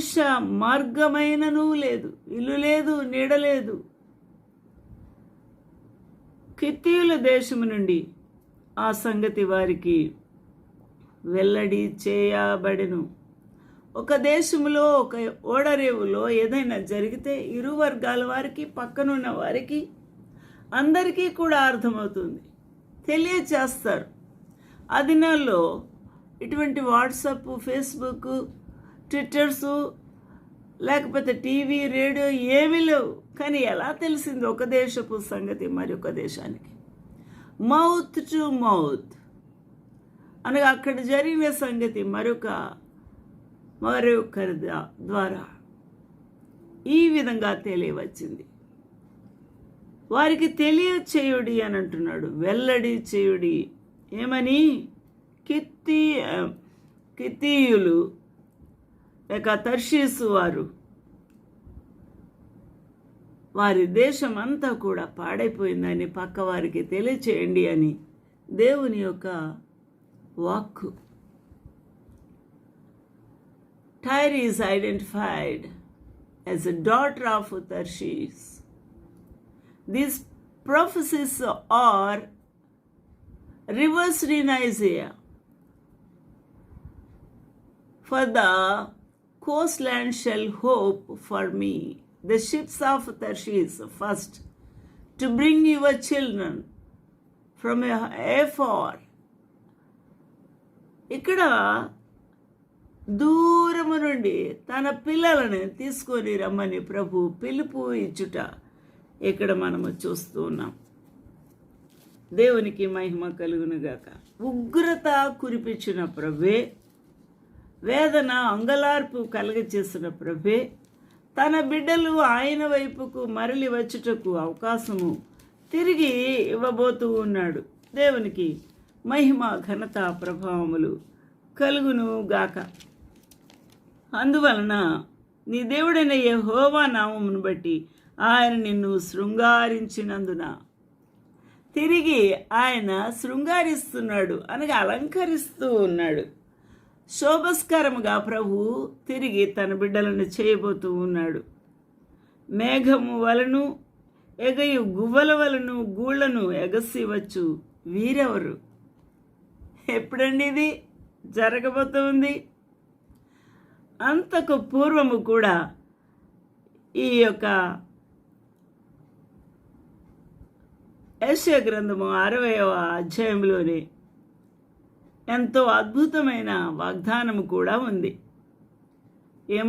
మనుష్య మార్గమైనను లేదు ఇల్లు లేదు నీడ లేదు. కిత్తీయుల దేశము నుండి ఆ సంగతి వారికి వెల్లడి చేయబడెను. ఒక దేశంలో ఒక ఓడరేవులో ఏదైనా జరిగితే ఇరు వర్గాల వారికి పక్కనున్న వారికి అందరికీ కూడా అర్థమవుతుంది. తెలియచేస్తారు. ఆ దినాల్లో ఇటువంటి వాట్సాప్ ఫేస్బుక్ ట్విట్టర్సు లేకపోతే టీవీ రేడియో ఏమీ లేవు. కానీ ఎలా తెలిసింది ఒక దేశపు సంగతి మరొక దేశానికి? మౌత్ టు మౌత్ అనగా అక్కడ జరిగిన సంగతి మరొక మరొకరి ద్వారా ఈ విధంగా తెలియవచ్చింది. వారికి తెలియచేయుడి అని అంటున్నాడు. వెల్లడి చేయుడి. ఏమని? కిత్తి కిత్తీయులు. లేక తర్షీసు వారు. వారి దేశం అంతా కూడా పాడైపోయిందని పక్క వారికి తెలియచేయండి అని దేవుని యొక్క walk Tyre is identified as a daughter of Tarshish these prophecies are rivers రినైజియా for the coastland shall hope for me, the ships of Tarshish first, to bring your children from afar. ఇక్కడ దూరము నుండి తన పిల్లలని తీసుకొని రమ్మని ప్రభు పిలుపు ఇచ్చుట ఇక్కడ మనము చూస్తూ ఉన్నాం దేవునికి మహిమ కలుగునుగాక ఉగ్రత కురిపించిన ప్రభే వేదన అంగలార్పు కలగచేసిన ప్రభే తన బిడ్డలు ఆయన వైపుకు మరలి వచ్చుటకు అవకాశము తిరిగి ఇవ్వబోతూ ఉన్నాడు. దేవునికి మహిమ ఘనత ప్రభావములు కలుగును గాక. అందువలన నీ దేవుడైన యెహోవా నామమును బట్టి ఆయన నిన్ను శృంగారించినందున. తిరిగి ఆయన శృంగారిస్తున్నాడు అనగా అలంకరిస్తూ ఉన్నాడు. శోభస్కరముగా ప్రభు తిరిగి తన బిడ్డలను చేయబోతూ ఉన్నాడు. మేఘము వలను ఎగయు గువ్వల వలను గూళ్ళను ఎగసివచ్చు వీరెవరు? ఎప్పుడండి ఇది? జరగబోతుంది? అంతకు పూర్వము కూడా ఈ యొక్క యశ్య గ్రంథము అరవయవ అధ్యాయంలోనే ఎంతో అద్భుతమైన వాగ్దానము కూడా ఉంది. ఏమై